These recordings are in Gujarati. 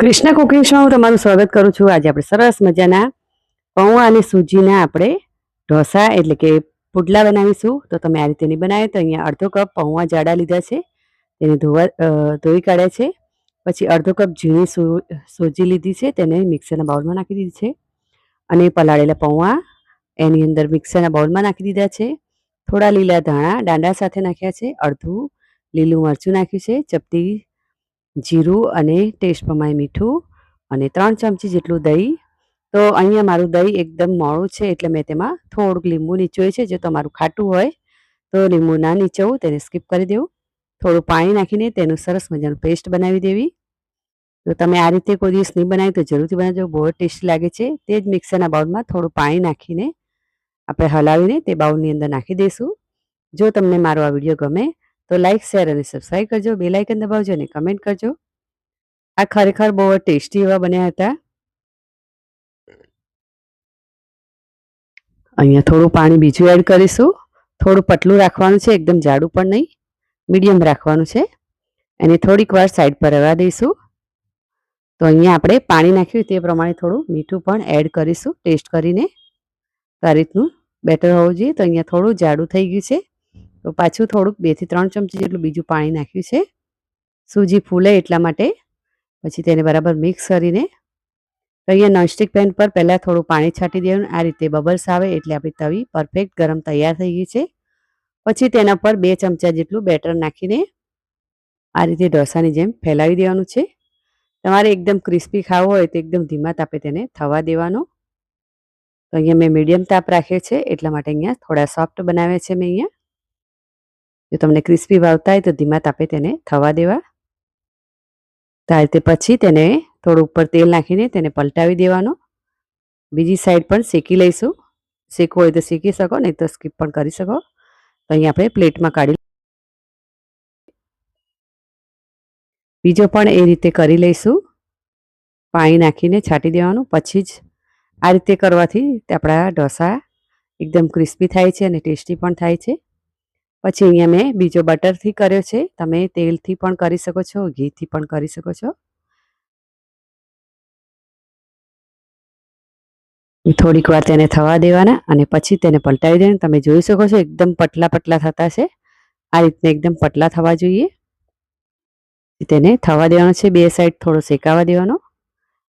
કૃષ્ણ કુકિંગ શો હું તમારું સ્વાગત કરું છું. આજે આપણે સરસ મજાના પૌવા અને સૂજીના આપણે ઢોસા એટલે કે પુડલા બનાવીશું. તો તમે આ રીતે નહીં બનાવે તો અહીંયા અડધો કપ પૌવા જાડા લીધા છે. તેને ધોવા ધોઈ કાઢ્યા છે. પછી અડધો કપ ઝીણી સૂજી લીધી છે. તેને મિક્સરના બાઉલમાં નાખી દીધી છે. અને પલાળેલા પૌવા એની અંદર મિક્સરના બાઉલમાં નાખી દીધા છે. થોડા લીલા ધાણા દાંડા સાથે નાખ્યા છે. અડધું લીલું મરચું નાખ્યું છે. ચપટી જીરું અને ટેસ્ટ પ્રમાણે મીઠું અને ત્રણ ચમચી જેટલું દહીં. તો અહીંયા મારું દહીં એકદમ મોડું છે એટલે મેં તેમાં થોડુંક લીંબુ નીચોય છે, જો તમારું ખાટું હોય તો લીંબુ ના નીચવું, તેને સ્કીપ કરી દેવું. થોડું પાણી નાખીને તેનું સરસ મજાનું પેસ્ટ બનાવી દેવી. તો તમે આ રીતે કોઈ દિવસ નહીં બનાવી તો જરૂરથી બનાવજો, બહુ ટેસ્ટ લાગે છે. તે જ મિક્સરના બાઉલમાં થોડું પાણી નાખીને આપણે હલાવીને તે બાઉલની અંદર નાખી દઈશું. જો તમને મારો આ વીડિયો ગમે તો લાઇક શેર અને સબસ્ક્રાઈબ કરજો. બે લાઇકન દબાવજો અને કમેન્ટ કરજો. આ ખરેખર બહુ ટેસ્ટી એવા બન્યા હતા. અહીંયા થોડું પાણી બીજું એડ કરીશું. થોડું પતલું રાખવાનું છે, એકદમ જાડું પણ નહીં. મીડિયમ રાખવાનું છે. એને થોડીક વાર સાઈડ પર રહેવા દઈશું. તો અહીંયા આપણે પાણી નાખ્યું તે પ્રમાણે થોડું મીઠું પણ એડ કરીશું ટેસ્ટ કરીને. તો આ રીતનું બેટર હોવું જોઈએ. તો અહીંયા થોડું જાડું થઈ ગયું છે. તો પાછું થોડુંક બેથી ત્રણ ચમચી જેટલું બીજું પાણી નાખ્યું છે. સૂજી ફૂલે એટલા માટે. પછી તેને બરાબર મિક્સ કરીને. અહીંયા નોનસ્ટિક પેન પર પહેલાં થોડું પાણી છાંટી દેવાનું. આ રીતે બબલ્સ આવે એટલે આપણી તવી પરફેક્ટ ગરમ તૈયાર થઈ ગઈ છે. પછી તેના પર બે ચમચા જેટલું બેટર નાખીને આ રીતે ઢોસાની જેમ ફેલાવી દેવાનું છે. તમારે એકદમ ક્રિસ્પી ખાવું હોય તો એકદમ ધીમા તાપે તેને થવા દેવાનો. અહીંયા મેં મીડિયમ તાપ રાખ્યો છે. એટલા માટે અહીંયા થોડા સોફ્ટ બનાવ્યા છે મેં અહીંયા. જો તમને ક્રિસ્પી ભાવતા હોય તો ધીમા તાપે તેને થવા દેવા. તો આ પછી તેને થોડું ઉપર તેલ નાખીને તેને પલટાવી દેવાનો. બીજી સાઈડ પણ શેકી લઈશું. શેકવું હોય તો શેકી શકો, નહીં તો સ્કીપ પણ કરી શકો. તો અહીં આપણે પ્લેટમાં કાઢી બીજો પણ એ રીતે કરી લઈશું. પાણી નાખીને છાંટી દેવાનું, પછી જ આ રીતે કરવાથી આપણા ઢોસા એકદમ ક્રિસ્પી થાય છે અને ટેસ્ટી પણ થાય છે. પછી અહીંયા મેં બીજો બટરથી કર્યો છે. તમે તેલથી પણ કરી શકો છો, ઘીથી પણ કરી શકો છો. થોડીક વાર તેને થવા દેવાના અને પછી તેને પલટાવી દેવાના. તમે જોઈ શકો છો, એકદમ પતલા પતલા થતા છે. આ રીતના એકદમ પતલા થવા જોઈએ. તેને થવા દેવાનો છે, બે સાઈડ થોડો શેકાવા દેવાનો.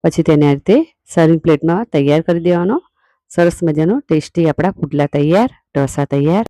પછી તેને આ રીતે સર્વિંગ પ્લેટમાં તૈયાર કરી દેવાનો. સરસ મજાનો ટેસ્ટી આપણા પુડલા તૈયાર, ઢોસા તૈયાર.